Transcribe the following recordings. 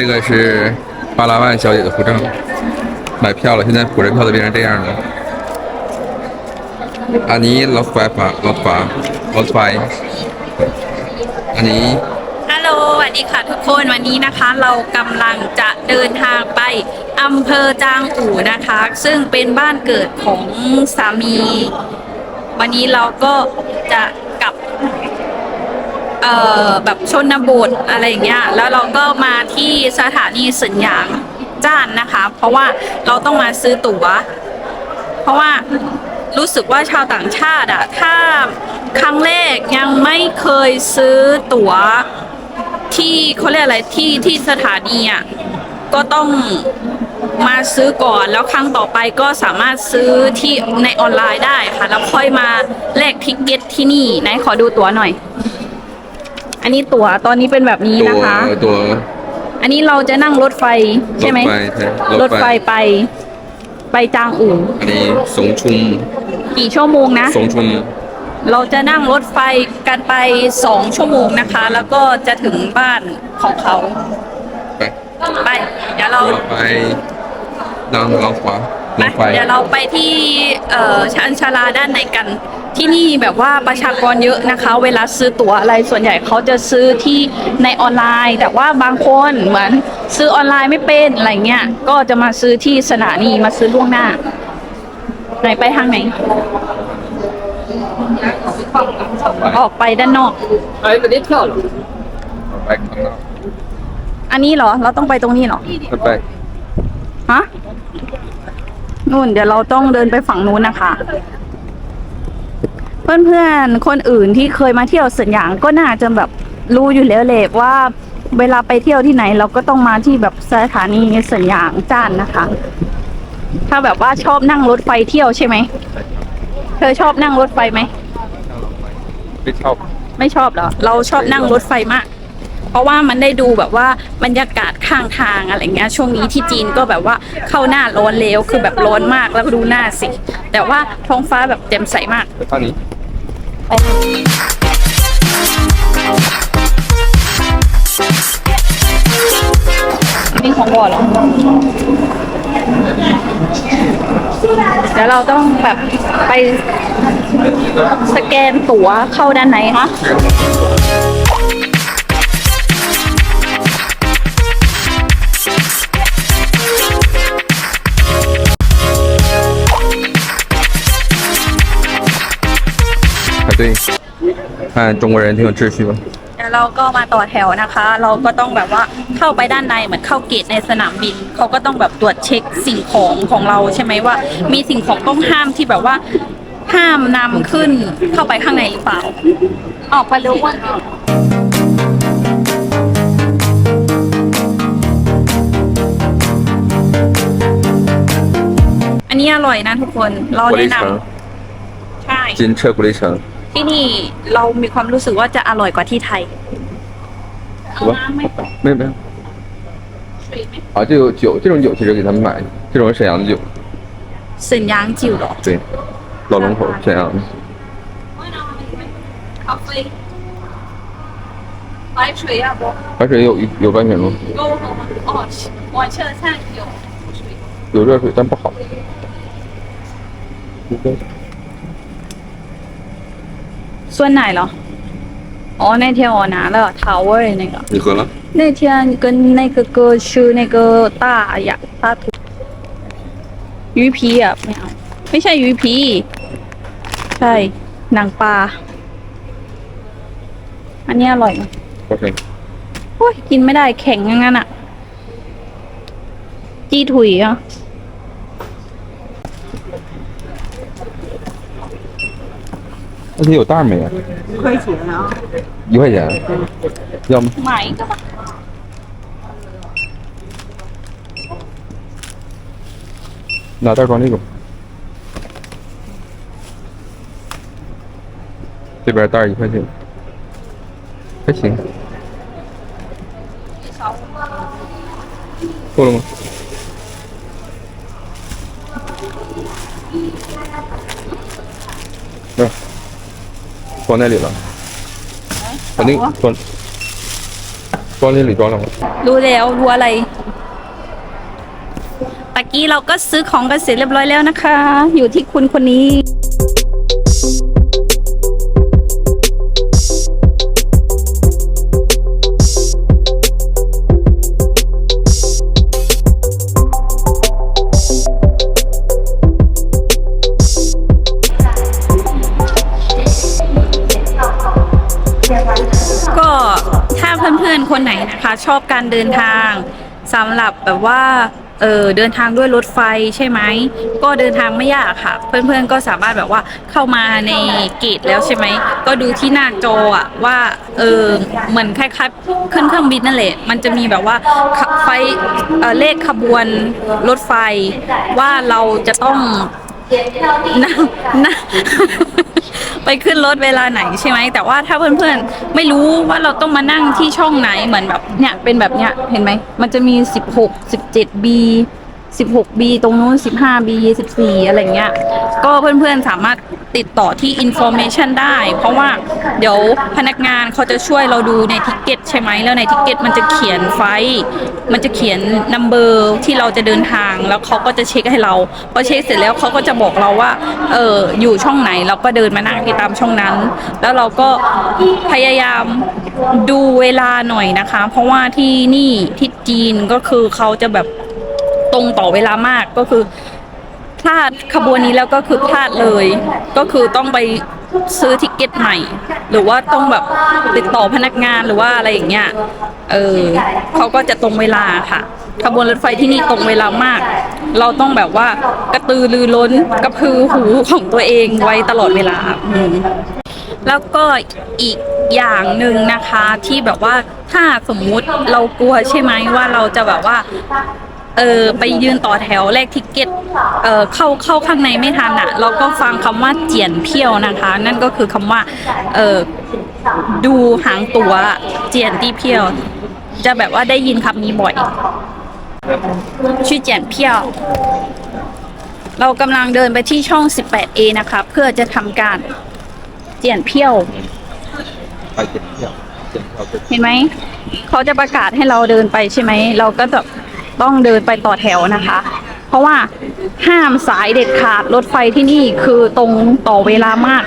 这个是巴拉万小姐的护照，买票了，现在补着票都变成这样了。อันนี้รถไฟฟ้ารถไฟรถไฟอันนี้ ฮัลโหลสวัสดีค่ะทุกคนวันนี้นะคะ เรากำลังจะเดินทางไปอำเภอจางอู่นะคะ ซึ่งเป็นบ้านเกิดของสามี วันนี้เราก็จะกลับ เอ่อแบบชนบทอะไรอย่างเงี้ยแล้วเราก็มาที่สถานีสัญญางจ้านนะคะ เพราะว่าเราต้องมาซื้อตั๋ว เพราะว่ารู้สึกว่าชาวต่างชาติอะถ้าครั้งแรกยังไม่เคยซื้อตั๋วที่เขาเรียกอะไรที่ที่สถานีอะก็ต้องมาซื้อก่อนแล้วครั้งต่อไปก็สามารถซื้อที่ในออนไลน์ได้ค่ะ แล้วค่อยมาแลกทิกเก็ตที่นี่ไหนขอดูตั๋วหน่อย อันนี้ตั๋วตอนนี้เป็นแบบนี้ตัวนะคะ ตัวอันนี้เราจะนั่งรถไฟใช่ไหมรถไฟใช่รถไฟไป ไปจางอู่อันนี้สงชุมกี่ชั่วโมงนะ สงชุม เราจะนั่งรถไฟกันไปสองชั่วโมงนะคะ แล้วก็จะถึงบ้านของเขาไป ไป เดี๋ยวเรารถไฟนั่งรถไฟ เดี๋ยวเราไปที่ชันชาลาด้านในกัน ที่นี่แบบว่าประชากรเยอะนะคะ เวลาซื้อตั๋วอะไรส่วนใหญ่เขาจะซื้อที่ในออนไลน์ แต่ว่าบางคนเหมือนซื้อออนไลน์ไม่เป็นอะไรเงี้ยก็จะมาซื้อที่สถานีมาซื้อล่วงหน้า ไหนไปทางไหน ออกไปด้านนอกไปไประเเที่ยวหรออันนี้เหรอ เราต้องไปตรงนี้เหรอไปฮะ นู่นเดี๋ยวเราต้องเดินไปฝั่งนู้นนะคะ เพื่อนๆ คนอื่นที่เคยมาเที่ยวสวนหยางก็น่าจะแบบรู้อยู่แล้วแหละว่าเวลาไปเที่ยวที่ไหนเราก็ต้องมาที่แบบสถานีสวนหยางจ้านนะคะ ถ้าแบบว่าชอบนั่งรถไฟเที่ยวใช่ไหม เธอชอบนั่งรถไฟไหม ไม่ชอบ ไม่ชอบเหรอ เราชอบนั่งรถไฟมาก เพราะว่ามันได้ดูแบบว่าบรรยากาศข้างทางอะไรเงี้ยช่วงนี้ที่จีนก็แบบว่าเข้าหน้าร้อนแล้วคือแบบร้อนมากแล้วก็ดูหน้าสิ แต่ว่าท้องฟ้าแบบแจ่มใสมากไปทางนี้นี่ของวอเหรอเดี๋ยวเราต้องแบบไปสแกนตั๋วเข้าด้านในคะ 排队看中国人挺有秩序吧 เดี๋ยวเราก็มาต่อแถวนะคะ เราก็ต้องแบบว่าเข้าไปด้านในเหมือนเข้าเกตในสนามบิน เขาก็ต้องแบบตรวจเช็คสิ่งของของเราใช่ไหมว่า มีสิ่งของต้องห้ามที่แบบว่า ห้ามนำขึ้นเข้าไปข้างในหรือเปล่า ออกไปเร็วว่าอันนี้อร่อยนะทุกคนเรา กุ แนะ ลิ น เฉิง ำใช่ 金车กุลิเฉิง ที่นี่เรามีความรู้สึกว่าจะอร่อยกว่าที่ไทยเอา 什么 น้ำไหม 没有没有 水ไหม 啊这有酒这种酒其实给他们买这种是沈阳的酒 เสินยางจิ๋วเหรอ 对老龙口沈阳的 คาเฟ่白水要不？白水有有半瓶吗有哦，我吃的菜有水。有热水但不好 ส่วนไหนเหรอ อ๋อ那天我拿了桃味那个，你喝了那天跟那个哥吃那个大呀大土鱼皮อ่ะไม่เอาไม่ใช่鱼皮ใช่หนังปลา อันนี้อร่อยไหม OK โอ้ยกินไม่ได้แข็งอย่างนั้นอ่ะ จีถุยอ่ะ 那天有袋没啊？一块钱啊！一块钱要吗？买一个吧。拿袋装这个。这边袋一块钱。还行。够了吗装那里了，把那个装。 装这里装了吗？ รู้แล้วรู้อะไรตะกี้เราก็ซื้อของกันเสร็จเรียบร้อยแล้วนะคะ อยู่ที่คุณคนนี้ คนไหนนะคะชอบการเดินทางสำหรับแบบว่าเออเดินทางด้วยรถไฟใช่ไหมก็เดินทางไม่ยากค่ะ เพื่อนๆก็สามารถแบบว่าเข้ามาในเกตแล้วใช่ไหมก็ดูที่หน้าจออะว่าเออเหมือนคล้ายๆขึ้นเครื่องบินนั่นแหละ มันจะมีแบบว่าไฟเเลขขบวนรถไฟว่าเราจะต้องนั่งนั่ง ขึ้นรถเวลาไหนใช่ไหมแต่ว่าถ้าเพื่อนๆไม่รู้ว่าเราต้องมานั่งที่ช่องไหนเหมือนแบบเนี่ยเป็นแบบเนี้ยเห็นไหมมันจะมี 16 17 B 16 B ตรงนู้น15 B 14อะไรเงี้ย ก็เพื่อนๆสามารถติดต่อที่ information ได้ เพราะว่าเดี๋ยวพนักงานเขาจะช่วยเราดูในทิกเก็ตใช่ไหมแล้วในทิกเก็ตมันจะเขียนไฟล์มันจะเขียนนัมเบอร์ที่เราจะเดินทางแล้วเขาก็จะเช็คให้เราพอเช็คเสร็จแล้วเขาก็จะบอกเราว่าเอออยู่ช่องไหนเราก็เดินมานั่งที่ตามช่องนั้น แล้วเราก็พยายามดูเวลาหน่อยนะคะ เพราะว่าที่นี่ที่จีนก็คือเขาจะแบบตรงต่อเวลามากก็คือ พลาดขบวนนี้แล้วก็คือพลาดเลย ก็คือต้องไปซื้อทิกเก็ตใหม่ หรือว่าต้องแบบติดต่อพนักงานหรือว่าอะไรอย่างเงี้ยเออเขาก็จะตรงเวลาค่ะ ขบวนรถไฟที่นี่ตรงเวลามาก เราต้องแบบว่ากระตือรือร้นกระพือหูของตัวเองไว้ตลอดเวลาอืมแล้วก็อีกอย่างหนึ่งนะคะที่แบบว่าถ้าสมมุติเรากลัวใช่ไหมว่าเราจะแบบว่า เออไปยืนต่อแถวแลกทิกเก็ตเออเข้าเข้าข้างในไม่ทันอะเราก็ฟังคำว่าเจียนเพี้ยวนะคะ นั่นก็คือคำว่าเออดูหางตัวเจียนที่เพี้ยว จะแบบว่าได้ยินคำนี้บ่อยชื่อเจียนเพี้ยว เรากำลังเดินไปที่ช่อง 18A นะคะ เพื่อจะทำการเจียนเพี้ยวเห็นไหม เขาจะประกาศให้เราเดินไปใช่ไหม เราก็แบบ ต้องเดินไปต่อแถวนะคะ เพราะว่าห้ามสายเด็ดขาดรถไฟที่นี่คือตรงต่อเวลามาก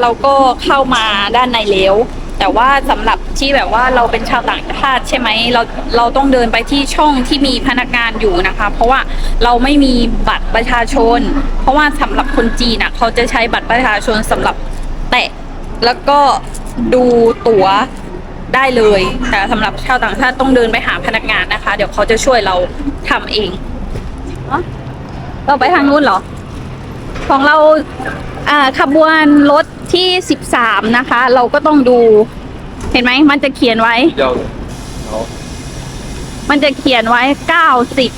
เราก็เข้ามาด้านในแล้วแต่ว่าสำหรับที่แบบว่าเราเป็นชาวต่างชาติใช่ไหมเราเราต้องเดินไปที่ช่องที่มีพนักงานอยู่นะคะ เพราะว่าเราไม่มีบัตรประชาชน เพราะว่าสำหรับคนจีนน่ะเขาจะใช้บัตรประชาชนสำหรับแตะแล้วก็ดูตั๋วได้เลย แต่สำหรับชาวต่างชาติต้องเดินไปหาพนักงานนะคะ เดี๋ยวเขาจะช่วยเราทำเองเอ้าเราไปทางนู้นเหรอ ของเราอ่าขบวนรถ ที่ 13 นะคะ เราก็ต้องดู เห็นไหมมันจะเขียนไว้มันจะเขียนไว้ 9 10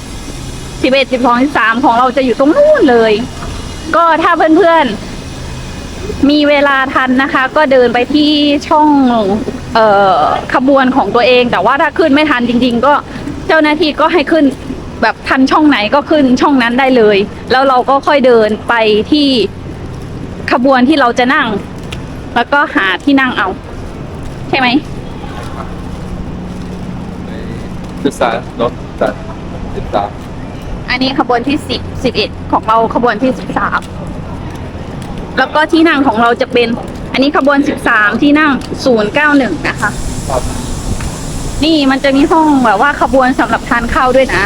11 12 13 ของเราจะอยู่ตรงนู้นเลย ก็ถ้าเพื่อนๆ มีเวลาทันนะคะ ก็เดินไปที่ช่องเออขบวนของตัวเอง แต่ว่าถ้าขึ้นไม่ทันจริง ๆ ก็เจ้าหน้าที่ก็ให้ขึ้นแบบทันช่องไหนก็ขึ้นช่องนั้นได้เลย แล้วเราก็ค่อยเดินไปที่ ขบวนที่เราจะนั่ง แล้วก็หาที่นั่งเอา ใช่ไหมศึกษารถจัดศึกษาอันนี้ขบวนที่สิบสิบเอ็ดของเราขบวนที่สิบสามแล้วก็ที่นั่งของเราจะเป็น อันนี้ขบวนสิบสามที่นั่งศูนย์เก้าหนึ่งนะคะนี่มันจะมีห้องแบบว่าขบวนสำหรับทานข้าวด้วยนะ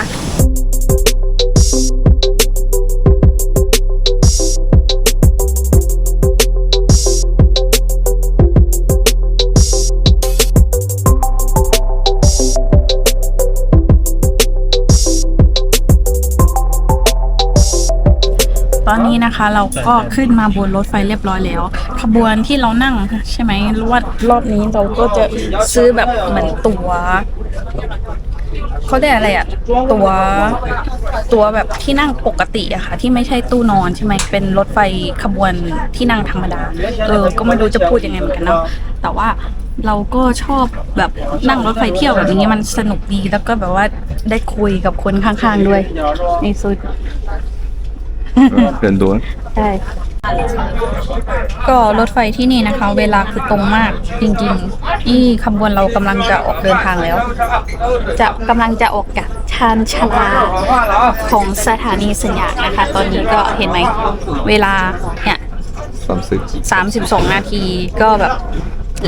ตอนนี้นะคะเราก็ขึ้นมาบนรถไฟเรียบร้อยแล้ว ขบวนที่เรานั่งใช่ไหมรว่ารอบนี้เราก็จะซื้อแบบเหมือนตัว๋วเขาเรียกอะไรอะตัวตัวแบบที่นั่งปกติอะค่ะ ที่ไม่ใช่ตู้นอนใช่ไหมเป็นรถไฟขบวนที่นั่งธรรมดา เออ ก็ไม่รู้จะพูดยังไงเหมือนกันเนาะแต่ว่าเราก็ชอบแบบนั่งรถไฟเที่ยวแบบนี้มันสนุกดีแล้วก็แบบว่าได้คุยกับคนข้างๆด้วยในสุด 人多ใช่ก็รถไฟที่นี่นะคะ เวลาคือตรงมากจริงๆ นี่ขบวนเรากำลังจะออกเดินทางแล้ว จะกำลังจะออกจากชานชาลาของสถานีสัญญาณนะคะ ตอนนี้ก็เห็นไหม เวลาเนี่ยสามสิบ32นาทีก็แบบ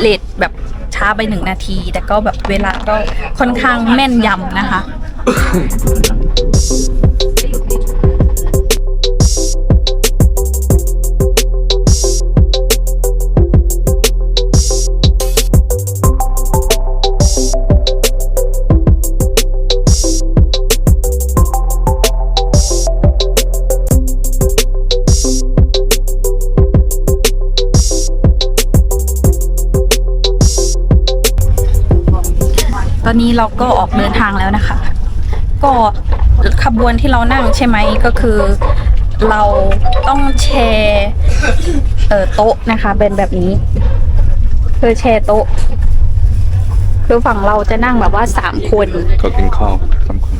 เลทแบบช้าไปหนึ่งนาที แต่ก็แบบเวลาก็ค่อนข้างแม่นยำนะคะ ตอนนี้เราก็ออกเดินทางแล้วนะคะ ก็ขบวนที่เรานั่งใช่ไหมก็คือ เราต้องแชร์เอ่อโต๊ะนะคะเป็นแบบนี้คือแชร์โต๊ะคือฝั่งเราจะนั่งแบบว่าสามคน ก็กินข้าวสามคน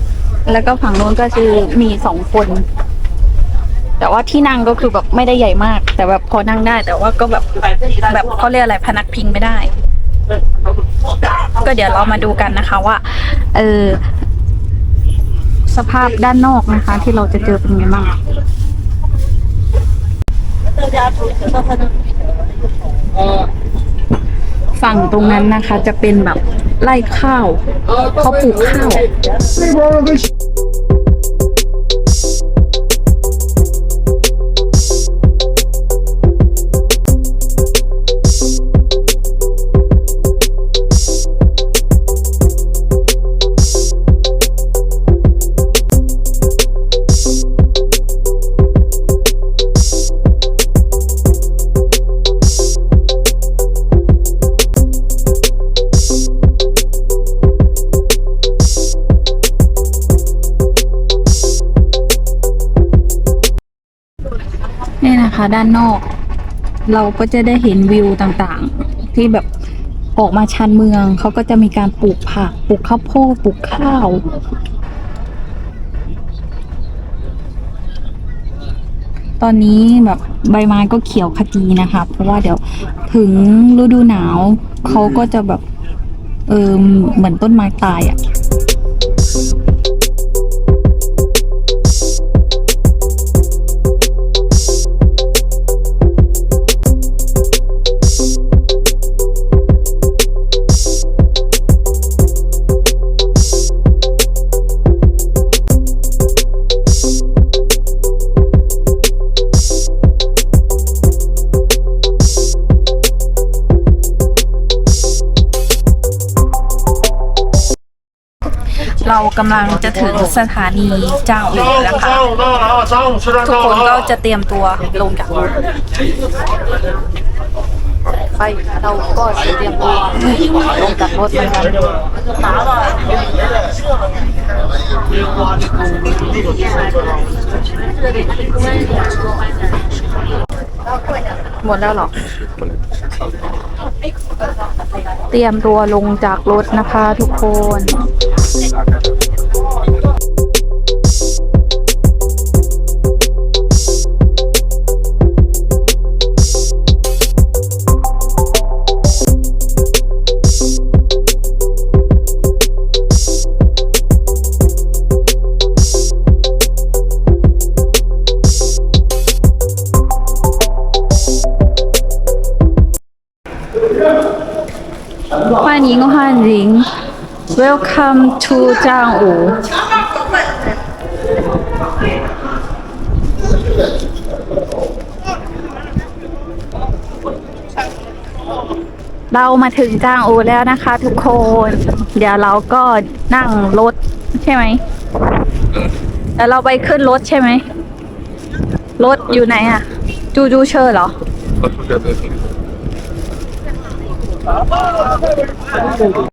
แล้วก็ฝั่งโน้นก็คือมีสองคน แต่ว่าที่นั่งก็คือแบบไม่ได้ใหญ่มาก แต่แบบพอนั่งได้ แต่ว่าก็แบบแบบเขาเรียกอะไรพนักพิงไม่ได้ ก็เดี๋ยวเรามาดูกันนะคะว่า เออสภาพด้านนอกนะคะ ที่เราจะเจอเป็นไงบ้างฝั่งตรงนั้นนะคะจะเป็นแบบไร่ข้าวเขาปลูกข้าว นะคะ ด้านนอก เราก็จะได้เห็นวิวต่างๆ ที่แบบออกมาชานเมืองเขาก็จะมีการปลูกผักปลูกข้าวโพดปลูกข้าวตอนนี้แบบใบไม้ก็เขียวขจีนะคะ เพราะว่าเดี๋ยวถึงฤดูหนาวเขาก็จะแบบเออเหมือนต้นไม้ตายอะ่ะำลังจะถึงสถานีจางอูแล้วค่ะทุกคนก็จะเตรียมตัวลงจากรถไปเราก็จะเตรียมตัวลงจากรถเหมือนกันหมดแล้วหรอ เตรียมตัวลงจากรถนะคะทุกคน ，Welcome to 张武。เรามาถึงจางอูแล้วนะคะทุกคน เดี๋ยวเราก็นั่งรถใช่ไหมแล้วเราไปขึ้นรถใช่ไหม รถอยู่ไหนอะจูจูเชอร์เหรอ 我出这个。